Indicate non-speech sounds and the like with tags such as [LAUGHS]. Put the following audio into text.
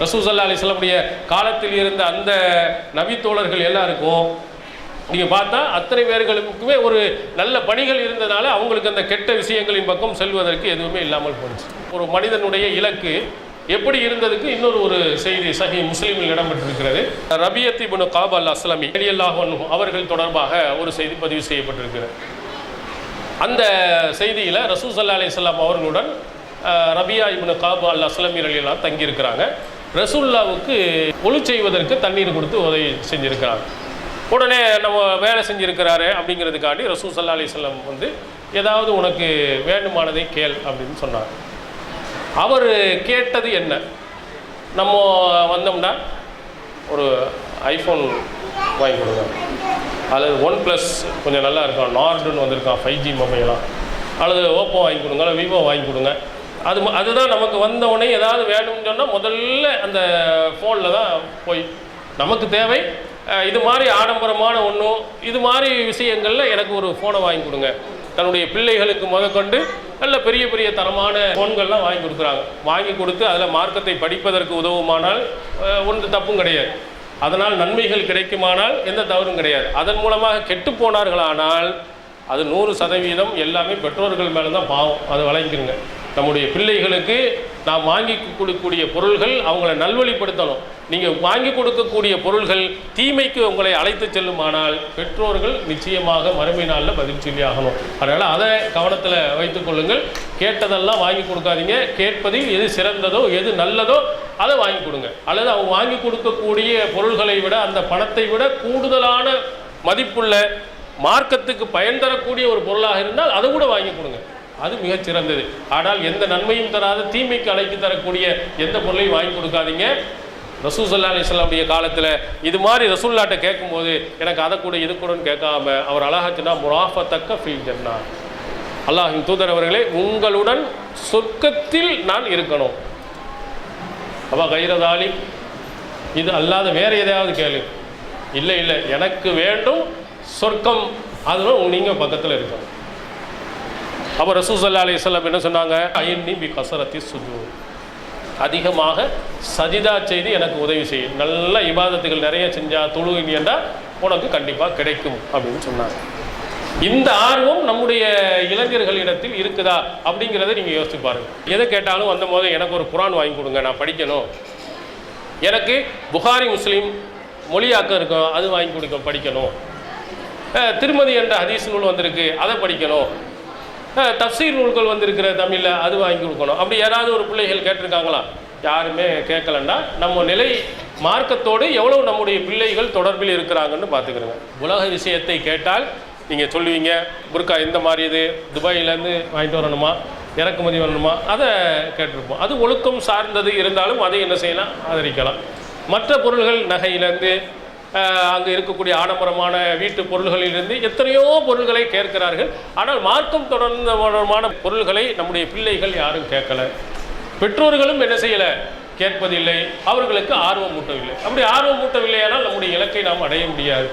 ரசூசல்லா அலிஸ்லமுடைய காலத்தில் இருந்த அந்த நபித்தோழர்கள் எல்லாருக்கும் நீங்கள் பார்த்தா அத்தனை பேர்களுக்குமே ஒரு நல்ல பணிகள் இருந்ததால அவங்களுக்கு அந்த கெட்ட விஷயங்களின் பக்கம் செல்வதற்கு எதுவுமே இல்லாமல் போச்சு. ஒரு மனிதனுடைய இலக்கு எப்படி இருந்ததுக்கு இன்னொரு ஒரு செய்தி சஹி முஸ்லீமில் இடம்பெற்றிருக்கிறது. ரபியத் இபுனு காப் அல் அஸ்லமி அலியல்லாஹ் அவர்கள் தொடர்பாக ஒரு செய்தி பதிவு செய்யப்பட்டிருக்கிறது. அந்த செய்தியில் ரசூசல்லா அலிஸ்லாம் அவர்களுடன் ரபியா இபுனு காப் அல் அஸ்லமி அலியெல்லாம் தங்கியிருக்கிறாங்க. ரசுல்லாவுக்கு ஒளி செய்வதற்கு தண்ணீர் கொடுத்து உதவி செஞ்சுருக்கிறாங்க உடனே நம்ம வேலை செஞ்சுருக்கிறாரு அப்படிங்கிறதுக்காண்டி ரசூல் சல்லா அலிஸ்லாம் வந்து ஏதாவது உனக்கு வேண்டுமானதை கேள் அப்படின்னு சொன்னார். அவர் கேட்டது என்ன? நம்ம வந்தோம்னா ஒரு ஐஃபோன் வாங்கி கொடுங்க. அல்லது ஒன் ப்ளஸ் கொஞ்சம் நல்லா இருக்கும் நார்டுன்னு வந்திருக்கான் ஃபைவ் ஜி மொபைலாம் அல்லது ஓப்போ வாங்கி கொடுங்க அல்லது விவோ வாங்கி கொடுங்க. அது ம- அதுதான் நமக்கு வந்தவுடனே ஏதாவது வேணும்னு சொன்னால் முதல்ல அந்த ஃபோனில் தான் போய். நமக்கு தேவை. இது மாதிரி ஆடம்பரமான ஒன்றும் இது மாதிரி விஷயங்களில் எனக்கு ஒரு ஃபோனை வாங்கி கொடுங்க. தன்னுடைய பிள்ளைகளுக்கு முதற்கொண்டு நல்ல பெரிய பெரிய தரமான ஃபோன்கள்லாம் வாங்கி கொடுக்குறாங்க. வாங்கி கொடுத்து அதில் மார்க்கத்தை படிப்பதற்கு உதவுமானால் ஒன்று தப்பும் கிடையாது. அதனால் நன்மைகள் கிடைக்குமானால் எந்த தவறும் கிடையாது. அதன் மூலமாக கெட்டு போனார்களானால் அது நூறு சதவீதம் எல்லாமே பெற்றோர்கள் மேலே தான் பாவம். அதை வழங்கிருங்க நம்முடைய பிள்ளைகளுக்கு நாம் வாங்கி கொடுக்கக்கூடிய பொருள்கள் அவங்கள நல்வழிப்படுத்தணும். நீங்கள் வாங்கி கொடுக்கக்கூடிய பொருள்கள் தீமைக்கு உங்களை அழைத்து செல்லுமானால் பெற்றோர்கள் நிச்சயமாக மறுமை நாளில் பதில் சொல்லி ஆகணும். அதனால் அதை கவனத்தில் வைத்துக்கொள்ளுங்கள் கேட்டதெல்லாம் வாங்கி கொடுக்காதீங்க. கேட்பதில் எது சிறந்ததோ எது நல்லதோ அதை வாங்கி கொடுங்க. அல்லது அவங்க வாங்கி கொடுக்கக்கூடிய பொருள்களை விட அந்த பணத்தை விட கூடுதலான மதிப்புள்ள மார்க்கத்துக்கு பயன் தரக்கூடிய ஒரு பொருளாக இருந்தால் அதை கூட வாங்கி கொடுங்க. அது மிகச் சிறந்தது. ஆனால் எந்த நன்மையும் தராத தீமைக்கு அழைத்து தரக்கூடிய எந்த பொருளையும் வாங்கி கொடுக்காதீங்க. ரசூல் சல்லா அலிஸ்லாமுடைய காலத்தில் இது மாதிரி ரசூல்லாட்டை கேட்கும்போது எனக்கு அதை கூட இது கூடன்னு கேட்காம அவர் அழகாச்சுன்னா முராஃபத்தக்க ஃபீல் ஜன்னா. அல்லாஹின் தூதர் அவர்களே உங்களுடன் சொர்க்கத்தில் நான் இருக்கணும். அவ கைரதாலி இது அல்லாத வேறு எதையாவது கேளு. இல்லை இல்லை எனக்கு வேண்டும் சொர்க்கம். அதுவும் நீங்கள் பக்கத்தில் இருக்கணும். அப்போ ரசூசல்லா அலிஸ்லாம் என்ன சொன்னாங்க? ஐன்னி பி கசரத்தி சுஜூ அதிகமாக சஜிதா செய்து எனக்கு உதவி செய்யும். நல்ல இபாதத்துகள் நிறைய செஞ்சால் தொழுகினி உனக்கு கண்டிப்பாக கிடைக்கும் அப்படின்னு சொன்னாங்க. இந்த ஆர்வம் நம்முடைய இளைஞர்களிடத்தில் இருக்குதா அப்படிங்கிறத நீங்கள் யோசிச்சு பாருங்கள் எதை கேட்டாலும் வந்த போது எனக்கு ஒரு குரான் வாங்கி கொடுங்க நான் படிக்கணும். எனக்கு புகாரி முஸ்லீம் மொழியாக்கம் இருக்கும் அது வாங்கி கொடுக்க படிக்கணும். திருமதி என்ற ஹதீஸ் நூல் வந்திருக்கு அதை படிக்கணும். [LAUGHS] தப்சீர் நூல்கள் வந்திருக்கிற தமிழில் அது வாங்கி கொடுக்கணும். அப்படி யாராவது ஒரு பிள்ளைகள் கேட்டிருக்காங்களா? யாருமே கேட்கலன்னா நம்ம நிலை மார்க்கத்தோடு எவ்வளோ நம்முடைய பிள்ளைகள் தொடர்பில் இருக்கிறாங்கன்னு பார்த்துக்கிறோங்க. உலக விஷயத்தை கேட்டால் நீங்கள் சொல்லுவீங்க புர்கா இந்த மாதிரி இது துபாயிலேருந்து வாங்கிட்டு வரணுமா? இறக்குமதி வரணுமா? அதை கேட்டிருப்போம். அது ஒழுக்கம் சார்ந்தது இருந்தாலும் அதை என்ன செய்யலாம்? ஆதரிக்கலாம். மற்ற பொருள்கள் நகையிலேருந்து அங்கே இருக்கக்கூடிய ஆடம்பரமான வீட்டு பொருள்களிலிருந்து எத்தனையோ பொருள்களை கேட்கிறார்கள். ஆனால் மார்க்கம் தொடர்ந்தமான பொருள்களை நம்முடைய பிள்ளைகள் யாரும் கேட்கல. பெற்றோர்களும் என்ன செய்யலை? கேட்பதில்லை. அவர்களுக்கு ஆர்வம் மூட்டவில்லை அப்படி ஆர்வம் மூட்டவில்லையானால் நம்முடைய இலக்கை நாம் அடைய முடியாது.